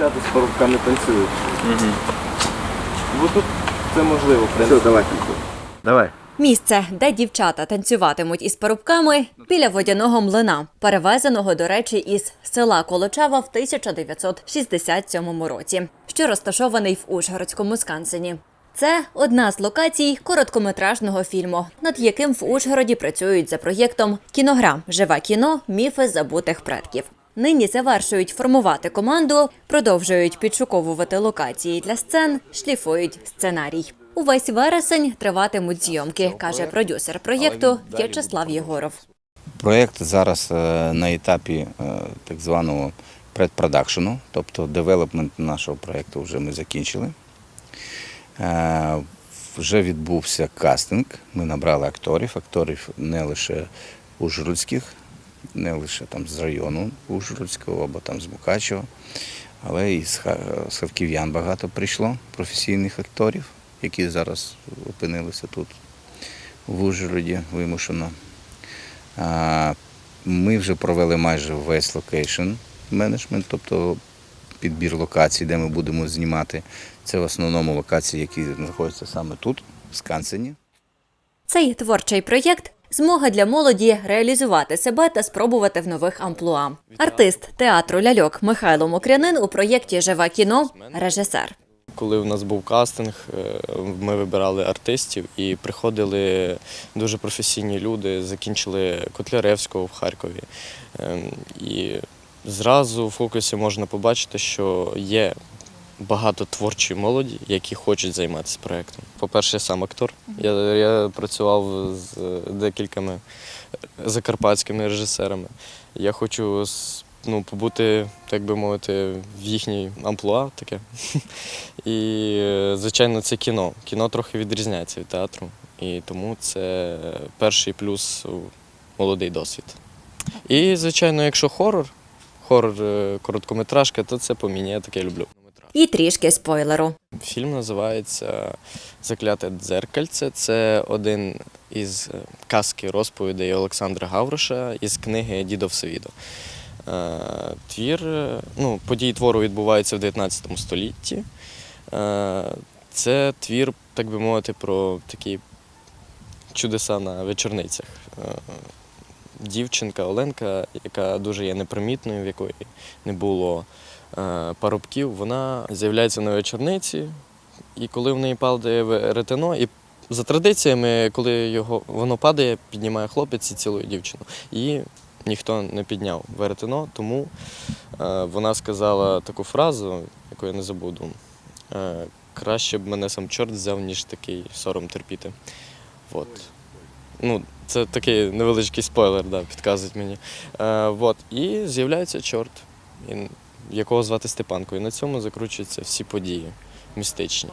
дівчата з парубками танцюють. Бо тут це можливо, в принципі. давай. Давай. Місце, де дівчата танцюватимуть із парубками біля водяного млина, перевезеного, до речі, із села Колочава в 1967 році, що розташований в Ужгородському скансені. Це одна з локацій короткометражного фільму, над яким в Ужгороді працюють за проєктом Кіногра Живе кіно Міфи забутих предків. Нині завершують формувати команду, продовжують підшуковувати локації для сцен, шліфують сценарій. Увесь вересень триватимуть зйомки, каже продюсер проєкту В'ячеслав Єгоров. Проєкт зараз е, на етапі е, так званого предпродакшену, тобто девелопмент нашого проєкту вже ми закінчили. Е, Вже відбувся кастинг. Ми набрали акторів, акторів не лише ужгородських, не лише там з району Ужгородського або там з Мукачева, але і з ха- з харків'ян багато прийшло професійних акторів, які зараз опинилися тут в Ужгороді вимушено. Ми вже провели майже весь локейшн менеджмент, тобто підбір локацій, де ми будемо знімати. Це в основному локації, які знаходяться саме тут, в Скансені. Цей творчий проєкт змога для молоді реалізувати себе та спробувати в нових амплуа. Артист театру ляльок Михайло Мокрянин у проєкті Живе кіно режисер. Коли в нас був кастинг, е, ми вибирали артистів і приходили дуже професійні люди, закінчили Котляревського в Харкові. Ем, І зразу в фокусі можна побачити, що є багато творчої молоді, які хочуть займатися проєктом. По-перше, я сам актор. Я, я працював з декількома закарпатськими режисерами. Я хочу ну, побути, так би мовити, в їхній амплуа таке. І, е, звичайно, це кіно. Кіно трохи відрізняється від театру. І тому це перший плюс молодий досвід. І, звичайно, якщо хорор, хорор е, короткометражка, то це по мені, я таке люблю. І трішки спойлеру. Фільм називається Закляте дзеркальце. Це один із е, казки розповідей Олександра Гавроша із книги Дідо Всевідо. Е, Твір, е, ну, події твору відбуваються в 19 столітті. Це твір, так би мовити, про такі чудеса на вечорницях. Дівчинка Оленка, яка дуже є непримітною, в якої не було парубків, вона з'являється на вечорниці, і коли в неї падає ретино, і за традиціями, коли його, воно падає, піднімає хлопець і цілує дівчину. Її ніхто не підняв веретено, тому е, вона сказала таку фразу, яку я не забуду. Е, краще б мене сам чорт взяв, ніж такий сором терпіти. От. Ну, це такий невеличкий спойлер, да, підказують мені. Е, от. І з'являється чорт, і- якого звати Степанко. І на цьому закручуються всі події містичні.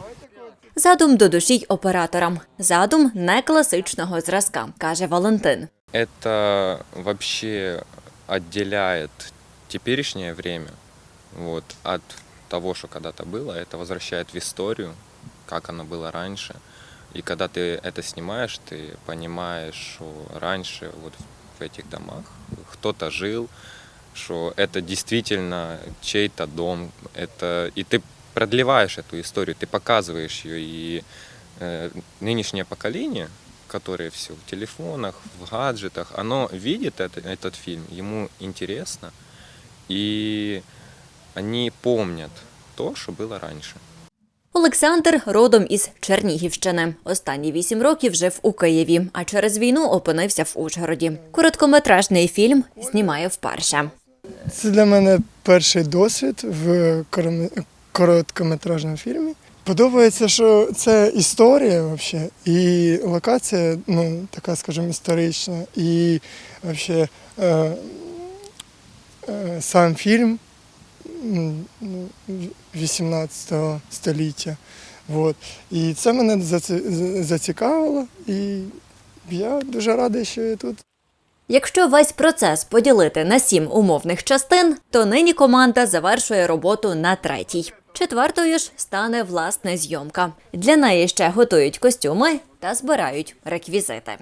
Задум до душі й операторам. Задум не класичного зразка, каже Валентин. это вообще отделяет теперешнее время вот, от того, что когда-то было. Это возвращает в историю, как оно было раньше. И когда ты это снимаешь, ты понимаешь, что раньше вот в этих домах кто-то жил, что это действительно чей-то дом. Это... И ты продлеваешь эту историю, ты показываешь ее. И э, нынешнее поколение, которое все в телефонах, в гаджетах, оно видит это, этот фильм, ему интересно, и они помнят то, что было раньше. Олександр родом із Чернігівщини. Останні вісім років жив у Києві, а через війну опинився в Ужгороді. Короткометражний фільм знімає вперше. Це для мене перший досвід в короткометражному фільмі. Подобається, що це історія взагалі, і локація, ну, така, скажімо, історична, і взагалі е, е, сам фільм м, ну, 18 століття. Вот. І це мене зацікавило, і я дуже радий, що я тут. Якщо весь процес поділити на сім умовних частин, то нині команда завершує роботу на третій. Четвертою ж стане власне зйомка. Для неї ще готують костюми та збирають реквізити.